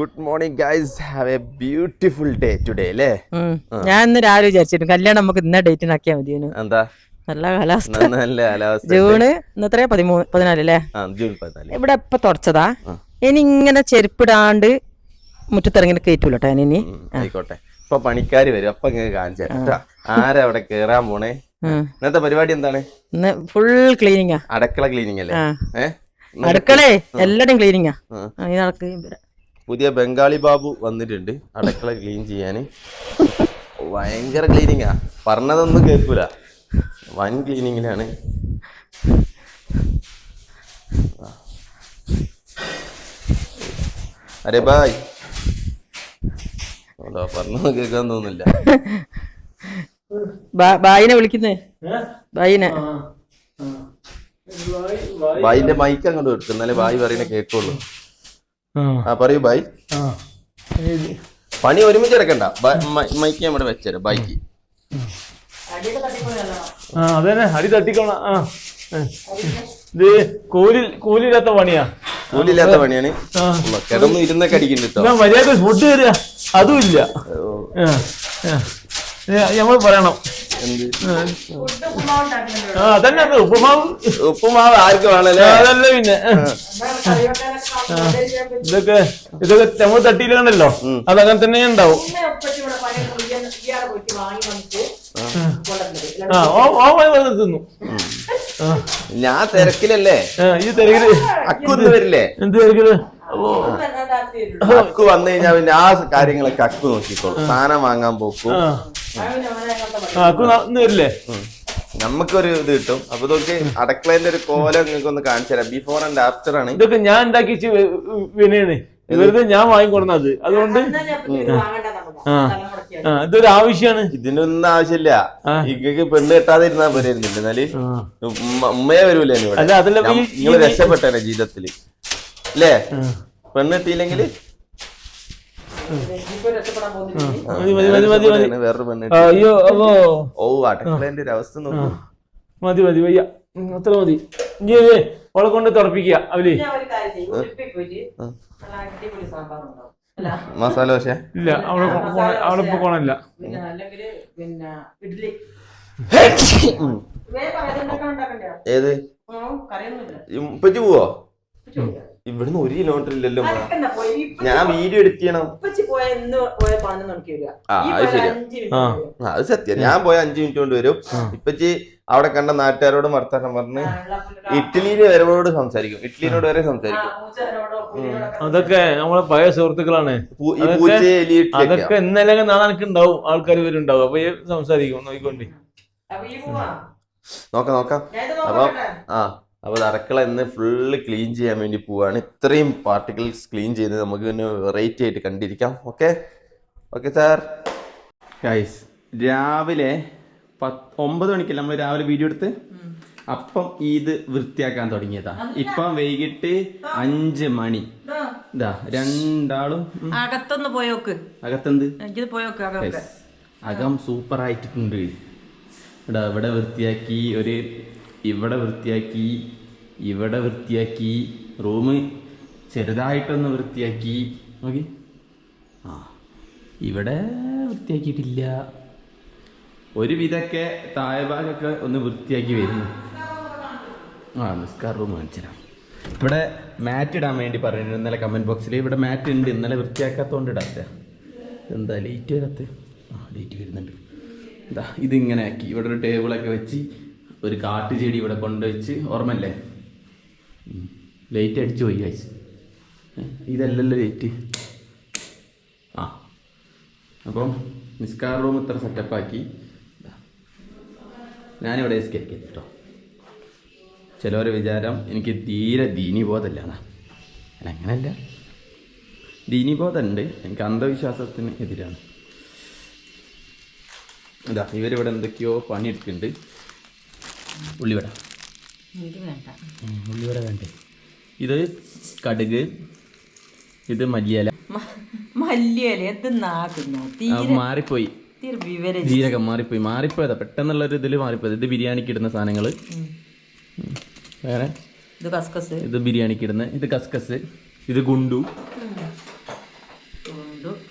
Good morning guys have a beautiful day today അല്ലേ? ഞാൻ ഇന്ന് രാവിലെ വിചാരിച്ചിരുന്നു കല്യാണം നമുക്ക് ഇന്ന ഡേറ്റിനാക്കിയാൽ മതി എന്താ? നല്ല കാലാവസ്ഥ. നല്ല കാലാവസ്ഥ ജൂണ് ഇന്നത്രേ പതിമൂന്ന് പതിനാല് അല്ലേ? ജൂൺ പതിനാല്. ഇവിടെ ഇപ്പൊ തുടച്ചതാ. ഇനി ഇങ്ങനെ ചെരുപ്പിടാണ്ട് മുറ്റത്തിറങ്ങി കയറ്റൂല കേട്ടോ ഇനി. ആയിക്കോട്ടെ. ഇപ്പൊ പണിക്കാര് വരും. അപ്പൊ ഇങ്ങനെ കാണിച്ചു ആരാ അവിടെ കേറാൻ പോണേ? ഇന്നത്തെ പരിപാടി എന്താണ്? ഇന്ന് ഫുൾ ക്ലീനിങ്ങാ അടുക്കള ക്ലീനിങ് അല്ലേ? അടുക്കളേ എല്ലാരും ക്ലീനിങ്ങാ ആ. വരാം. പുതിയ ബംഗാളി ബാബു വന്നിട്ടുണ്ട്. അടക്കള ക്ലീൻ ചെയ്യാന്. ഭയങ്കര ക്ലീനിങ്ങാ പറഞ്ഞതൊന്നും കേൾക്കൂല. വൻ ക്ലീനിങ്ങിലാണ് അരെ ബായ് അതാ പറഞ്ഞത് കേൾക്കാൻ തോന്നില്ല ബായിനെ വിളിക്കുന്നേ? ബായിനെ. ബായിന്റെ മൈക്ക് അങ്ങോട്ട് എടുക്കും എന്നാലേ ബായി പറയുന്ന കേൾക്കുള്ളൂ. ആ. പറയൂ ബൈ. പണി ഒരുമിച്ച് എടുക്കണ്ട. മൈക്ക് നമ്മുടെ വെച്ചേരാ ബൈക്ക്. ആ അതന്നെ അടി തട്ടിക്കോണ ആ. ഇത് കൂലി കൂലില്ലാത്ത പണിയാ. കൂലില്ലാത്ത പണിയാണ്. കിടന്നു ഇരുന്നൊക്കെ അടിക്കുന്നുണ്ട് മര്യാദ ഫുഡ് തരിക. അതും ഇല്ല. നമ്മൾ പറയണം. അതന്നെ അത് ഉപ്പുമാവ്. ഉപ്പുമാവ് ആർക്ക് വേണല്ലേ? അതല്ല പിന്നെ. ഇതൊക്കെ ഇതൊക്കെ നമ്മൾ തട്ടിയിലാണല്ലോ. അതങ്ങനെ തന്നെ ഉണ്ടാവും. ഞാൻ തിരക്കിലല്ലേ? ഈ തിരക്കിൽ അക്കു വരില്ലേ? എന്ത് തിരക്കിൽ? അക്കു വന്നു കഴിഞ്ഞാൽ പിന്നെ ആ കാര്യങ്ങളൊക്കെ അക്കു നോക്കിക്കോളും. സാധനം വാങ്ങാൻ പോക്കും. അക്കു വരില്ലേ? നമുക്കൊരു ഇത് കിട്ടും. അപ്പൊ ഇതൊക്കെ അടക്കളേന്റെ ഒരു കോലം നിങ്ങൾക്ക് ഒന്ന് കാണിച്ചു തരാം. ബിഫോർ ആൻഡ് ആഫ്റ്റർ ആണ്. ഇതൊക്കെ ഞാൻ ഉണ്ടാക്കി വിനയാണ്. വെറുതെ ഞാൻ വാങ്ങിക്കൊടുന്നത് അതുകൊണ്ട് ഇതൊരു ആവശ്യമാണ് ഇതിനൊന്നും ആവശ്യമില്ല. ഇങ്ങക്ക് പെണ്ണ് കെട്ടാതെ ഇരുന്നാ പോരായിരുന്നില്ല എന്നാൽ ഉമ്മ- ഉമ്മയെ വരൂലേ ഇവിടെ. അല്ല അതല്ല നിങ്ങൾ രക്ഷപ്പെട്ടേ ജീവിതത്തിൽ. അല്ലേ പെണ്ണ് കിട്ടിയില്ലെങ്കിൽ മതി മതി മതി മതി. മതി വേറൊരു പെണ്ണ് ആ, അയ്യോ അപ്പോ ഓ അടക്കളേന്റെ ഒരു അവസ്ഥ നോക്കൂ. മതി മതി വയ്യ. ഉം, അത്ര മതി. ഇനി ഇത് അവളെ കൊണ്ട് തുറപ്പിക്കുക അവൽ മസാല ദോശ? ഇല്ല അവിടെ അവിടെ ഇഡ്ഡലി ഏത്? ഇപ്പച്ചു പോവോ? ഇവിടുന്ന് ഒരു കിലോമീറ്റർ ഇല്ലല്ലോ മോളെ. ഞാൻ വീഡിയോ എഡിറ്റ് ചെയ്യണം. ആ, അത് ശരിയാ. ആ. അത് സത്യം. ഞാൻ പോയ അഞ്ചു മിനിറ്റ് കൊണ്ട് വരും. ഇപ്പച്ചി അവിടെ കണ്ട നാട്ടുകാരോട് വർത്താനം പറഞ്ഞ് ഇറ്റലിയിലെ വരവോട് സംസാരിക്കും. ഇറ്റലിനോട് വരെ ആ, സംസാരിക്കും. അതൊക്കെ നമ്മളെ പഴയ സുഹൃത്തുക്കളാണ്. പൂ- ഈ അതൊക്കെ- പൂച്ച എലി. അതൊക്കെ ഇന്നലെ നാളെ എനിക്ക് ഉണ്ടാവും ആൾക്കാർ വരുണ്ടാവും അപ്പൊ ഈ സംസാരിക്കും നോക്കിക്കൊണ്ട്. അപ്പൊ ഈ പോവാ. നോക്കാം നോക്കാം. അപ്പൊ ആ. അപ്പൊ ഇത് അടുക്കള ഇന്ന് ഫുള്ള് ക്ലീൻ ചെയ്യാൻ വേണ്ടി പോവുകയാണ് ഇത്രയും പാർട്ടിക്കിൾസ് ക്ലീൻ ചെയ്ത് നമുക്ക് പിന്നെ വെറൈറ്റി ആയിട്ട് കണ്ടിരിക്കാം. ഓക്കെ ഓക്കെ സാർ ഗൈസ് രാവിലെ പത്ത് ഒമ്പത് മണിക്കല്ലേ നമ്മൾ രാവിലെ വീഡിയോ എടുത്ത്? അപ്പം ഇത് വൃത്തിയാക്കാൻ തുടങ്ങിയതാ. ഇപ്പം വൈകിട്ട് അഞ്ച് മണി. ഇതാ. രണ്ടാളും അകത്തൊന്ന് പോയോക്ക്. അകത്തെന്ത്? അകം സൂപ്പർ ആയിട്ടുണ്ട് ഇവിടെ ഇവിടെ വൃത്തിയാക്കി ഒരു ഇവിടെ വൃത്തിയാക്കി ഇവിടെ വൃത്തിയാക്കി റൂം ചെറുതായിട്ടൊന്ന് വൃത്തിയാക്കി. നോക്കി. ആ ഇവിടെ വൃത്തിയാക്കിയിട്ടില്ല. ഒരു വിധമൊക്കെ താഴെ ഭാഗമൊക്കെ ഒന്ന് വൃത്തിയാക്കി വരുന്നു. ആ നിസ്കാർ റൂം കാണിച്ചുതരാം. ഇവിടെ മാറ്റ് ഇടാൻ വേണ്ടി പറഞ്ഞു ഇന്നലെ കമന്റ് ബോക്സിൽ ഇവിടെ മാറ്റ് ഉണ്ട്. ഇന്നലെ വൃത്തിയാക്കാത്തതുകൊണ്ട് ഇടാത്ത. എന്താ ലേറ്റ് വരാത്ത? ആ ലേറ്റ് വരുന്നുണ്ട്. എന്താ ഇതിങ്ങനെ ആക്കി. ഇവിടെ ഒരു ടേബിളൊക്കെ വെച്ച് ഒരു കാട്ടു ചെടി ഇവിടെ കൊണ്ടുവച്ച് ഓർമ്മല്ലേ ലൈറ്റ് അടിച്ചു പോയി കഴിച്ച് ഇതല്ലല്ലോ ലൈറ്റ് ആ. അപ്പം നിസ്കാർ റൂം ഇത്ര സെറ്റപ്പാക്കി ഞാനിവിടെ സ്കെറ്റ് കേട്ടോ ചിലവരെ വിചാരം എനിക്ക് തീരെ ദീനീബോധമല്ല എന്നാ അല്ല അങ്ങനല്ല. ദീനിബോധമുണ്ട് എനിക്ക് അന്ധവിശ്വാസത്തിന് എതിരാണ്. ഇതാ ഇവരിവിടെ എന്തൊക്കെയോ പണിയെടുക്കുന്നുണ്ട്. ഉള്ളിവട. ഉള്ളിവട വേണ്ടേ? ഇത് കടുക് ഇത് മല്ലിയല. മാറിപ്പോയി. ജീരകം മാറിപ്പോയി. മാറിപ്പോയതാ. പെട്ടെന്നുള്ള ഒരു ഇതിൽ മാറിപ്പോയത്. ഇത് ബിരിയാണിക്ക് ഇടുന്ന സാധനങ്ങൾ വേറെ? ഇത് കസ്കസ്. ഇത് ബിരിയാണിക്ക് ഇടുന്ന ഇത് കസ്കസ് ഇത് ഗുണ്ടു.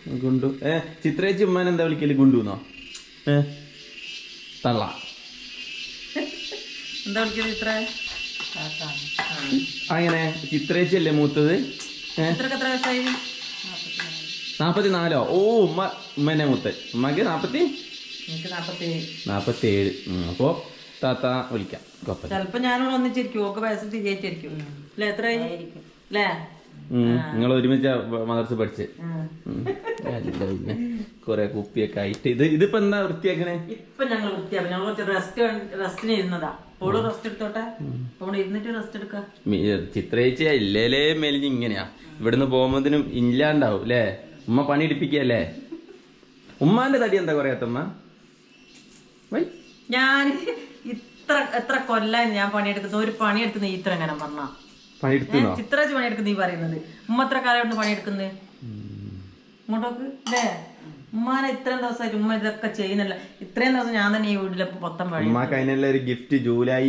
ഗുണ്ടു. ഏ ചിത്രേച്ചി ഉമ്മാൻ എന്താ വിളിക്കൽ? ഗുണ്ടുന്നോ? ഏ തള്ള. എന്താ വിളിക്കുന്നത് ഇത്ര? അങ്ങനെ ചിത്രേച്ചല്ലേ മൂത്തത്? ഇത്രക്ക് എത്ര വയസ്സായി? നാപ്പത്തി നാലോ ഓ ഉമ്മ ഉമ്മനെ മൂത്ത ഉമ്മക്ക് നാപ്പത്തി? നാപ്പത്തിയേഴ് നാപ്പത്തി നാപ്പത്തി ഏഴ് അപ്പോ താത്ത വിളിക്കാം. ചിലപ്പോ ഞാനോട് ഒന്നിച്ചിരിക്കും ഓക്ക് വയസ്സ് തിരിച്ചിരിക്കും അല്ലേ? എത്രയായി? അല്ലേ? നിങ്ങൾ ഒരുമിച്ച മദർസ് പഠിച്ച്. പിന്നെ കൊറേ കുപ്പിയൊക്കെ ആയിട്ട്. ഇത് ഇതിപ്പോ എന്താ വൃത്തിയാക്കണേ? ഇപ്പൊ ഞങ്ങൾ വൃത്തിയാക്കും. ഞങ്ങൾ കുറച്ച് റെസ്റ്റ് റെസ്റ്റിന് ഇരുന്നതാ. ഓൾ റെസ്റ്റ് എടുത്തോട്ടെ? ഓൾ ഇരുന്നിട്ട് റെസ്റ്റ് എടുക്ക. മി- ചിത്രേച്ചി ഇല്ലേലേ മെലിഞ്ഞ് ഇങ്ങനെയാ ഇവിടുന്ന് പോകുമ്പോതിനും ഇല്ലാണ്ടാവും അല്ലേ ഉമ്മ പണി എടുപ്പിക്കല്ലേ ഉമ്മാന്റെ തടി എന്താ പറയാത്തമ്മ വൈ. ഞാൻ ഇത്ര എത്ര കൊല്ലാൻ ഞാൻ പണിയെടുക്കുന്നത്. ഒരു പണിയെടുക്കുന്ന നീ ഇത്ര എങ്ങനെ പറഞ്ഞ പണി എടുത്തുന്നോ ചിത്രച്ച് പണിയെടുക്കുന്ന ഈ പറയുന്നത്. ഉമ്മ എത്ര കാലം പണിയെടുക്കുന്നത് ഇങ്ങോട്ടോക്ക്. അല്ലേ ഉമ്മാനെ ഇത്രയും ദിവസമായിട്ട് ഉമ്മ ഇതൊക്കെ ചെയ്യുന്നില്ല. ഇത്രയും ദിവസം ഞാൻ തന്നെ ഈ വീട്ടിലെ മൊത്തം പണി ഉമ്മാക്ക് അതിനുള്ള ഒരു ഗിഫ്റ്റ് ജൂലൈ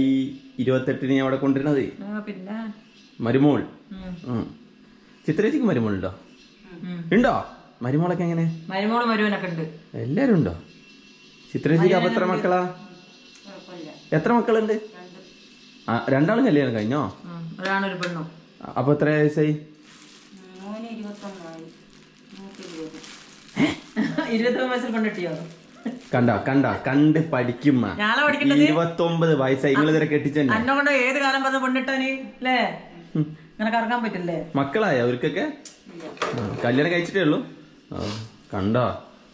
ഇരുപത്തെട്ടിന് ഞാൻ അവിടെ കൊണ്ടുവരുന്നത്. പിന്നെ? മരുമോൾ. ചിത്രേച്ചിക്ക് മരുമോളുണ്ടോ ഉണ്ടോ? ഉണ്ടോ? മരുമോളൊക്കെ എങ്ങനെ? മരുമോൾ മരുവനൊക്കെ ഉണ്ട്. എല്ലാരും ഉണ്ടോ? ചിത്രേച്ചിക്ക് അപ്പൊ എത്ര മക്കളാ? എത്ര മക്കളുണ്ട്? രണ്ടാളും കല്യാണം കഴിഞ്ഞോ. ഒരാണൊരു പെണ്ണും. അ- അപ്പൊ എത്ര വയസ്സായി? ഇരുപത്തൊമ്പത് വയസ്സിൽ കണ്ട കണ്ട കണ്ട് പഠിക്കുമ്മ ഞാളെ പഠിക്കേണ്ടത്? ഇരുപത്തൊമ്പത് വയസ്സായി. നിങ്ങൾ ഇതുവരെ കെട്ടിച്ചെന്നെ? അന്നെ കൊണ്ട് ഏത് കാലം പറഞ്ഞ പെണ്ണിട്ടാന് അല്ലേ അങ്ങനെ കറങ്ങാൻ പറ്റില്ലേ? മക്കളായ അവർക്കൊക്കെ. കല്യാണം കഴിച്ചിട്ടേ ഉള്ളൂ? ആ, കണ്ടോ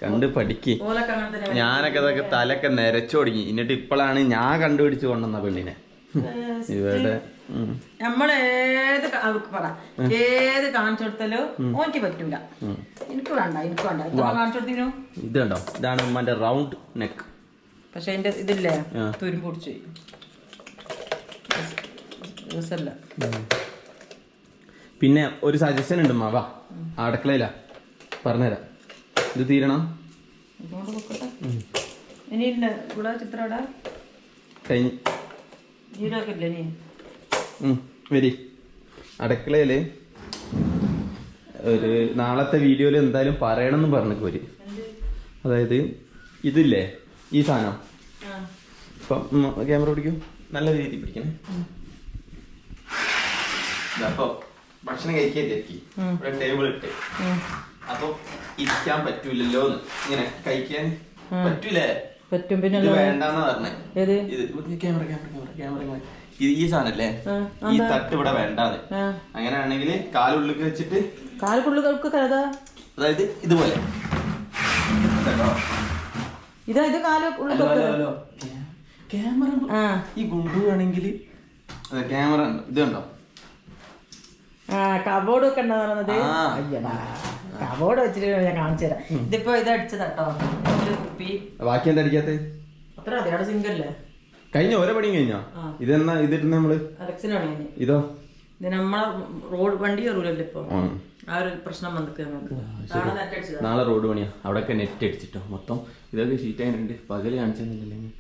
കണ്ട് പഠിക്ക്. ഓലൊക്കെ അങ്ങനെ തന്നെ ഞാനൊക്കെ അതൊക്കെ തലൊക്കെ നിരച്ചു തുടങ്ങി. എന്നിട്ട് ഇപ്പോഴാണ് ഞാൻ കണ്ടുപിടിച്ച് കൊണ്ടുവന്ന പെണ്ണിനെ. ഇവിടെ നമ്മളേത് നമ്മൾ ഏത് പറ. ഏത് കാണിച്ചു കൊടുത്താലോ ഓനിക്ക് പറ്റൂല. എനിക്ക് വേണ്ട എനിക്ക് വേണ്ട. കാണിച്ചു കൊടുത്തിനു ഇത് കണ്ടോ? ഇതാണ് ഉമ്മന്റെ റൗണ്ട് നെക്ക് പക്ഷെ എന്റെ ഇതില്ലേ? തുരും തുരുമ്പ് പിടിച്ചു. പിന്നെ ഒരു സജഷൻ ഉണ്ട് മാവാ അടക്കളയില. പറഞ്ഞുതരാം. ഇത് തീരണം. ഇനി ഇവിടെ ചിത്രം കഴിഞ്ഞ് ജീരൊക്കെ ഇല്ല ഇനി ഉം, വരി. അടുക്കളയിൽ ഒരു നാളത്തെ വീഡിയോയിൽ എന്തായാലും പറയണമെന്ന് പറഞ്ഞു പോര് അതായത് ഇതില്ലേ ഈ സാധനം. ഇപ്പം ക്യാമറ പിടിക്കും. നല്ല രീതിയിൽ പിടിക്കണേ. അപ്പൊ ഭക്ഷണം കഴിക്കാൻ തിരക്കി ഇവിടെ ടേബിൾ ഇട്ട്. അപ്പൊ ഇരിക്കാൻ പറ്റൂലല്ലോ ഇങ്ങനെ കഴിക്കാൻ പറ്റൂലേ? പറ്റും പിന്നെ ഏത്? ക്യാമറ ക്യാമറ ക്യാമറ ക്യാമറ ഈ സാധനല്ലേ ഈ തട്ട് ഇവിടെ വേണ്ടാന്ന്. ആ. അങ്ങനെയാണെങ്കിൽ കാലുള്ളിൽ വെച്ചിട്ട് കാൽക്കുള്ളുകൾക്ക് കരുതാ അതായത് ഇതുപോലെ? ഇതാ ഇത് കാൽ. ക്യാമറ ഈ ഗുണ്ടുവാണെങ്കിൽ ക്യാമറ ഇത് കണ്ടോ ആ കബോർഡ് ഒക്കെ ആ. അയ്യടാ. കബോർഡ് വെച്ചിട്ട് ഞാൻ കാണിച്ചു തരാം. ഇതിപ്പോ ഇത് അടിച്ചതാട്ടോ ഒരു കുപ്പി. ബാക്കി എന്താ അടിക്കാത്ത? അത്ര അതെ അവിടെ സിംഗല്ലേ കഴിഞ്ഞ ഓരോ പണിയും കഴിഞ്ഞോ? ഇത് ഇതെന്നാ ഇതിട്ട് നമ്മൾ? അലക്സിനാണ് ഇതോ? ഇത് നമ്മളെ റോഡ് വണ്ടി കയറൂലല്ലോ ഇപ്പൊ. ആ. ഒരു പ്രശ്നം വന്നിട്ട് ഞങ്ങൾക്ക്. നാളെ റോഡ് പണിയാ. അവിടെയൊക്കെ നെറ്റ് അടിച്ചിട്ടോ. മൊത്തം ഇതൊക്കെ ഷീറ്റ് ആയിട്ടുണ്ട്. പകൽ കാണിച്ചെന്നില്ലെങ്കിൽ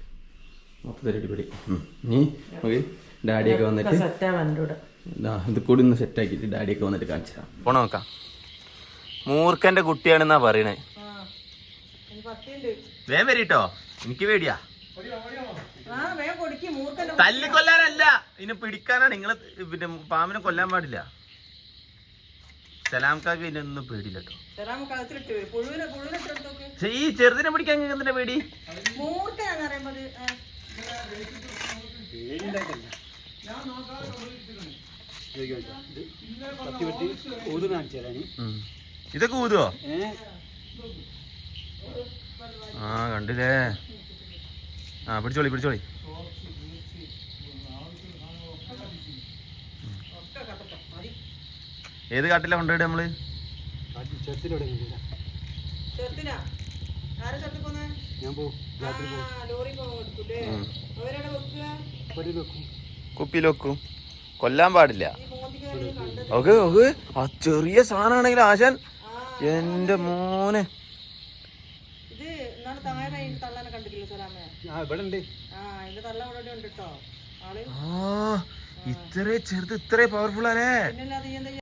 മൊത്തത്തിൽ അടിപൊളി. നീ? ഓക്കെ. നമുക്ക് ഡാഡിയൊക്കെ വന്നിട്ട്? ഇതാ കൂടി ഒന്ന് സെറ്റ് ആക്കിയിട്ട് ഡാഡിയൊക്കെ വന്നിട്ട് കാണിച്ചു പോണ നോക്കാം. മൂർഖന്റെ കുട്ടിയാണെന്നാ പറയണേ. വേഗം വരീട്ടോ. എനിക്ക് പേടിയാ. തല്ലിക്കൊല്ലാനല്ല. ഇതിനെ പിടിക്കാനാണ് നിങ്ങൾ പിന്നെ പാമ്പിനെ കൊല്ലാൻ പാടില്ല. പേടിയില്ല കേട്ടോ പുഴുവിനെ പുഴുവിനിട്ട് എടുത്തോക്ക് പക്ഷെ ഈ ചെറുതിനെ പിടിക്കാൻ എന്തിനാ പേടി? മൂർക്കനാന്ന് പറയുമ്പോൾ ഉം. ഇതൊക്കെ ഊതുവോ? ആ കണ്ടില്ലേ? ആ പിടിച്ചോളി പിടിച്ചോളി. ഏത് കാട്ടിലാ കൊണ്ടുപോയി നമ്മൾ? കുപ്പിയിൽ വെക്കും. കൊല്ലാൻ പാടില്ല. Okay okay. ആ ചെറിയ സാധനമാണെങ്കിൽ ആശാൻ എന്റെ മോനെ. ഇത് ഇന്നാൾ താഴെ അതിന്റെ തള്ളാനെ കണ്ടിട്ടില്ല സലാമേ? ആ അതിന്റെ തള്ള അവിടെ ഉണ്ട് കേട്ടോ ആൾ. ആ ഇത്രേ ചെറുത് ഇത്രേ പവർഫുൾ ആണേ.